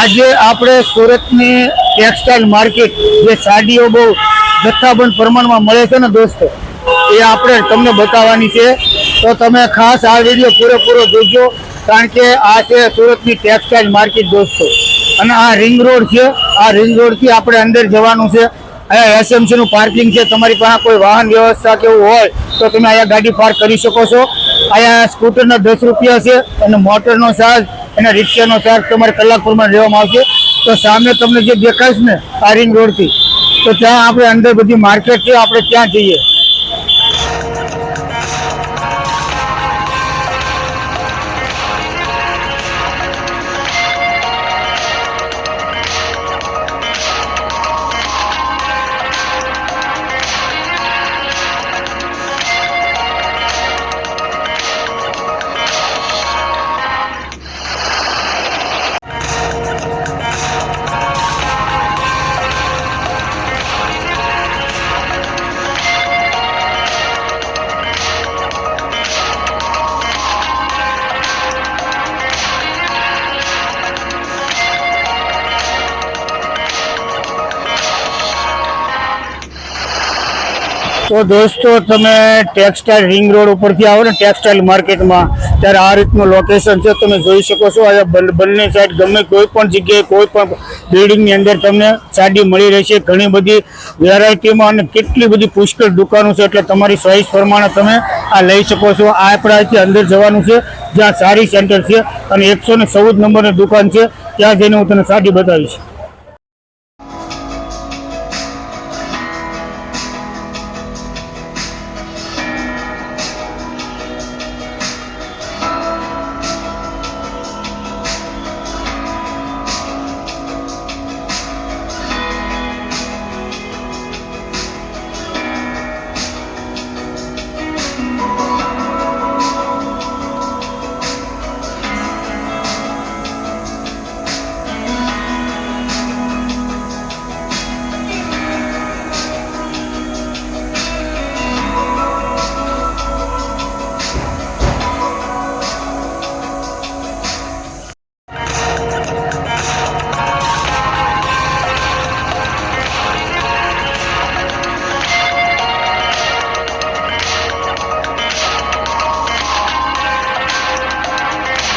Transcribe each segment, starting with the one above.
આજે આપણે સુરતની ટેક્સટાઇલ માર્કેટ જે સાડીઓ બહુ જથ્થાબંધ પ્રમાણમાં મળે છે ને દોસ્તો, એ આપણે તમને બતાવવાની છે. તો તમે ખાસ આ વીડિયો પૂરેપૂરો જોજો, કારણ કે આ છે સુરતની ટેક્સટાઇલ માર્કેટ દોસ્તો. અને આ રિંગ રોડ છે, આ રિંગ રોડથી આપણે અંદર જવાનું છે. અહીંયા એસએમસી નું પાર્કિંગ છે, તમારી પાસે કોઈ વાહન વ્યવસ્થા કે એવું હોય, તો તમે અહીંયા ગાડી પાર્ક કરી શકો છો. અહીંયા સ્કૂટરના દસ રૂપિયા છે, અને મોટરનો ચાર્જ અને રિક્ષાનો ચાર્જ તમારે કલાક પ્રમાણે લેવામાં આવશે. તો સામે તમને જે દેખાય છે ને આ રિંગ રોડથી, તો ત્યાં આપણે અંદર બધી માર્કેટ છે, આપણે ત્યાં જઈએ. તો દોસ્તો, તમે ટેક્સટાઇલ રિંગ રોડ ઉપરથી આવો ને ટેક્સટાઇલ માર્કેટમાં ત્યારે આ રીતનું લોકેશન છે, તમે જોઈ શકો છો. અહીંયા બન- સાઈડ ગમે કોઈ પણ જગ્યાએ, કોઈ પણ બિલ્ડિંગની અંદર તમને સાડી મળી રહેશે. ઘણી બધી વેરાયટીમાં અને કેટલી બધી પુષ્કળ દુકાનો છે, એટલે તમારી ચોઈસ પ્રમાણે તમે આ લઈ શકો છો. આ આપણાથી અંદર જવાનું છે, જ્યાં સાડી સેન્ટર છે, અને એકસો ને નંબરની દુકાન છે. ત્યાં જઈને હું તને સાડી બતાવીશ.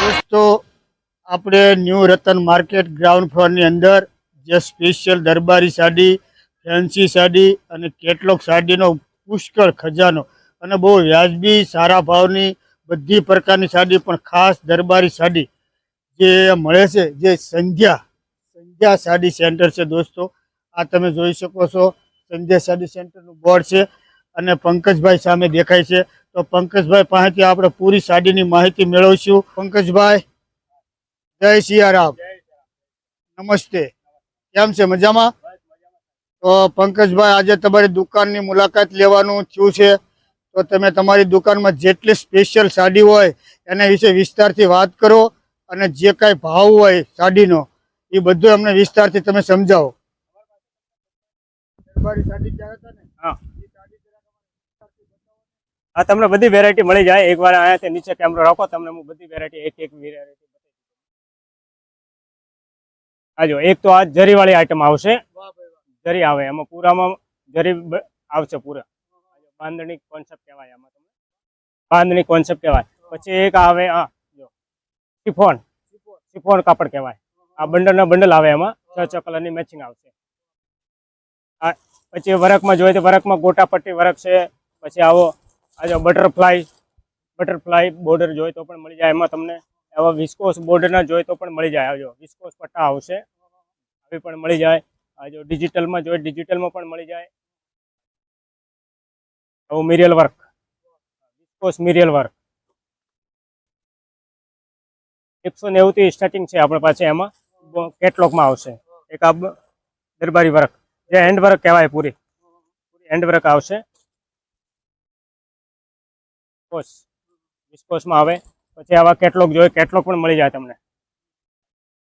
દોસ્તો, આપણે ન્યૂ રતન માર્કેટ ગ્રાઉન્ડ ફ્લોરની અંદર જે સ્પેશિયલ દરબારી સાડી ફેન્સી સાડી અને કેટલોક સાડીનો પુષ્કળ ખજાનો અને બહુ વ્યાજબી, સારા ભાવની બધી પ્રકારની સાડી, પણ ખાસ દરબારી સાડી જે મળે છે, જે સંધ્યા સંધ્યા સાડી સેન્ટર છે દોસ્તો. આ તમે જોઈ શકો છો, સંધ્યા સાડી સેન્ટરનું બોર્ડ છે અને પંકજભાઈ સામે દેખાય છે. તો પંકજભાઈ પાસેથી આપણે પૂરી સાડીની માહિતી મેળવીશું. પંકજભાઈ જય સિયારામ નમસ્તે. કેમ છે? મજામાં? તો પંકજભાઈ આજે તમારી દુકાનની મુલાકાત લેવાનું થયું છે. તો તમે તમારી દુકાનમાં જેટલી સ્પેશિયલ સાડી હોય એના વિશે વિસ્તારથી વાત કરો અને જે કાંઈ ભાવ હોય સાડીનો એ બધું અમને વિસ્તારથી તમે સમજાવો. દરબારી સાડી ક્યાં હતા ને? હા. હા તમને બધી વેરાયટી મળી જાય. એકવાર અહીંયાથી નીચે કેમેરો રાખો, તમને હું બધી વેરાયટી એક એક વેરાયટી આજો એક તો આ જરીવાળી આઈટમ આવશે. જરી આવે, એમાં પૂરામાં જરી આવશે પૂરા. બાંધણી કોન્સેપ્ટ કહેવાય આમાં તમને. બાંધણી કોન્સેપ્ટ કહેવાય. પછી એક આવે, આ જો સિફોન સિફોન કાપડ કહેવાય. આ બંડલના બંડલ આવે એમાં. છ છ કલરની મેચિંગ આવશે. આ, પછી વર્કમાં જોઈએ તો વર્કમાં ગોટા પટ્ટી છે પછી આવો આ જો બટરફ્લાય બટરફ્લાય બોર્ડર જોઈએ તો પણ મળી જાય. એમાં તમને એવા વિસ્કોસ બોર્ડરના જોઈએ તો પણ મળી જાય. આવજો વિસ્કોસ પટ્ટા આવશે, આવી પણ મળી જાય. આ જો ડિજિટલમાં જોઈએ ડિજિટલમાં પણ મળી જાય. આવું મિરિયલ વર્ક વિસ્કોસ મિરિયલ વર્ક એકસો નેવુંથી સ્ટાર્ટિંગ છે આપણી પાસે એમાં. કેટલોગમાં આવશે. એક આ દરબારી વર્ક જે હેન્ડ વર્ક કહેવાય પૂરી. પૂરી હેન્ડ વર્ક આવશે. વિસ્કોસ વિસ્કોસમાં આવે. પછી આવા કેટલોગ જોઈએ કેટલોગ પણ મળી જાય તમને.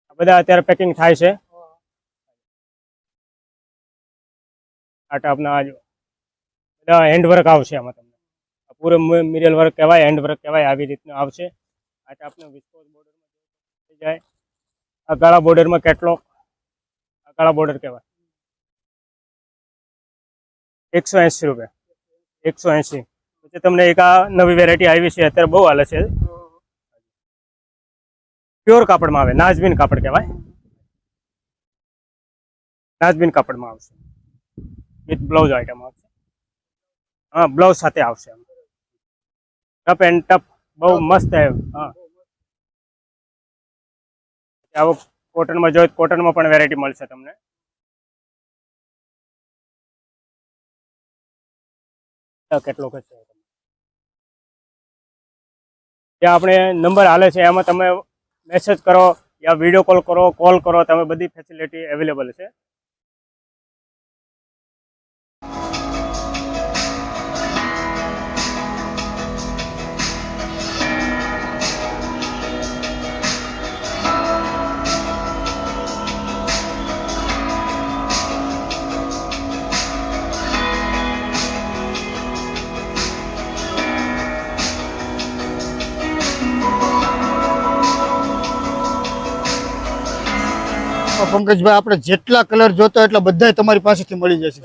આ બધા અત્યારે પેકિંગ થાય છે. આ ટાઈપના આ બધા હેન્ડવર્ક આવશે આમાં તમને. પૂરો મિરિયલ વર્ક કહેવાય હેન્ડ વર્ક કહેવાય, આવી રીતનું આવશે. આ આપણે વિસ્કોસ બોર્ડરમાં થઈ જાય. આ કાળા બોર્ડરમાં કેટલોક? આ કાળા બોર્ડર કહેવાય. એકસો એંસી રૂપિયા. એકસો એંસી. પછી તમને એક આ નવી વેરાયટી આવી છે અત્યારે બહુ હાલે છે. પ્યોર કાપડમાં આવે નાજબીન કાપડ કહેવાય. નાજબીન કાપડમાં આવશે. વિથ બ્લાઉઝ આઈટમ આવશે. હા બ્લાઉઝ સાથે આવશે ટપ એન્ડ ટપ બહુ મસ્ત છે હા. આવો કોટનમાં જોઈએ કોટનમાં પણ વેરાયટી મળશે તમને. આ કેટલો છે? ત્યાં આપણે નંબર હાલે છે, એમાં તમે મેસેજ કરો યા વીડિયો કોલ કરો કોલ કરો, તમે બધી ફેસિલિટી અવેલેબલ છે. પંકજભાઈ આપણે જેટલા કલર જોતો એટલા બધા તમારી પાસેથી મળી જશે.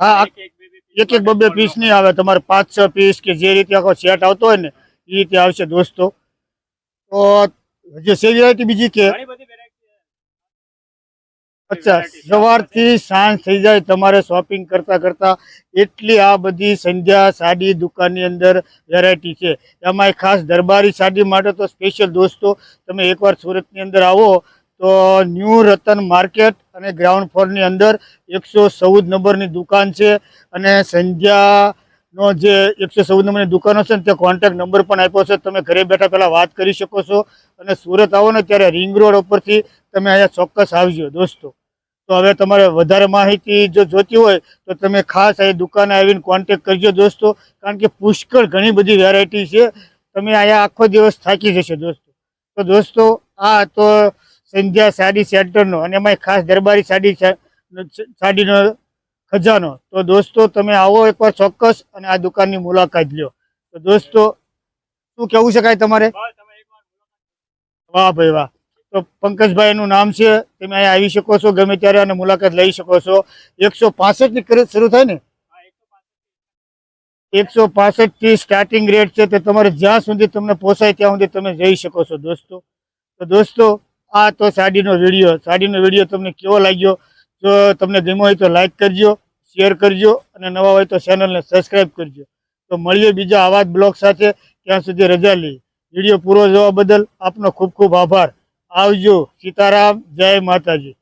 હા એક એક બબે પીસ નહીં આવે. તમારે પાંચ છ પીસ કે જે રીતે આખો સેટ આવતો હોય ને એ રીતે આવશે દોસ્તો. તો હજી સેવી વેરાયટી બીજી કે ઘણી બધી variety છે. અચ્છા સવારથી સાંજ થઈ જાય તમારે શોપિંગ કરતા કરતા એટલી આ બધી સંધ્યા સાડી દુકાનની અંદર વેરાયટી છે. એમાંય ખાસ દરબારી સાડી માટે તો સ્પેશિયલ દોસ્તો તમે એકવાર સુરતની અંદર આવો તો ન્યૂ રતન માર્કેટ અને ગ્રાઉન્ડ ફ્લોરની અંદર એકસો ચૌદ નંબરની દુકાન છે અને સંધ્યાનો જે એકસો ચૌદ નંબરની દુકાનો છે ને તે કોન્ટેક્ટ નંબર પણ આપ્યો છે. તમે ઘરે બેઠા પહેલાં વાત કરી શકો છો અને સુરત આવો ને ત્યારે રિંગ રોડ ઉપરથી તમે અહીંયા ચોક્કસ આવજો દોસ્તો. તો હવે તમારે વધારે માહિતી જો જોતી હોય, તો તમે ખાસ અહીં દુકાને આવીને કોન્ટેક કરજો દોસ્તો. કારણ કે પુષ્કળ ઘણી બધી વેરાયટી છે. તમે અહીંયા આખો દિવસ થાકી જશો દોસ્તો. તો દોસ્તો, આ તો સંધ્યા સાડી સેન્ટરનો અને એમાં ખાસ દરબારી સાડી સાડીનો ખજાનો. તો દોસ્તો, તમે આવો એકવાર ચોક્કસ અને આ દુકાનની મુલાકાત લ્યો. તો દોસ્તો, શું કહેવું છે કાંઈ તમારે? વાહ ભાઈ વાહ. તો પંકજભાઈનું નામ છે, તમે અહીંયા આવી શકો છો, ગમે ત્યારે અને મુલાકાત લઈ શકો છો. એકસો પાસઠની ખરીદ શરૂ થાય ને? એકસો પાસઠથી સ્ટાર્ટિંગ રેટ છે, તે તમારે જ્યાં સુધી તમને પોસાય ત્યાં સુધી તમે જઈ શકો છો દોસ્તો. તો દોસ્તો, આ તો સાડીનો વીડિયો સાડીનો વીડિયો તમને કેવો લાગ્યો? જો તમને ગમ્યો હોય તો લાઇક કરજો શેર કરજો, અને નવા હોય તો ચેનલને સબસ્ક્રાઈબ કરજો. તો મળીએ બીજા આવા જ બ્લોગ સાથે, ત્યાં સુધી રજા લઈએ વીડિયો પૂરો જોવા બદલ આપનો ખૂબ ખૂબ આભાર. આવજો. સીતારામ જય માતાજી.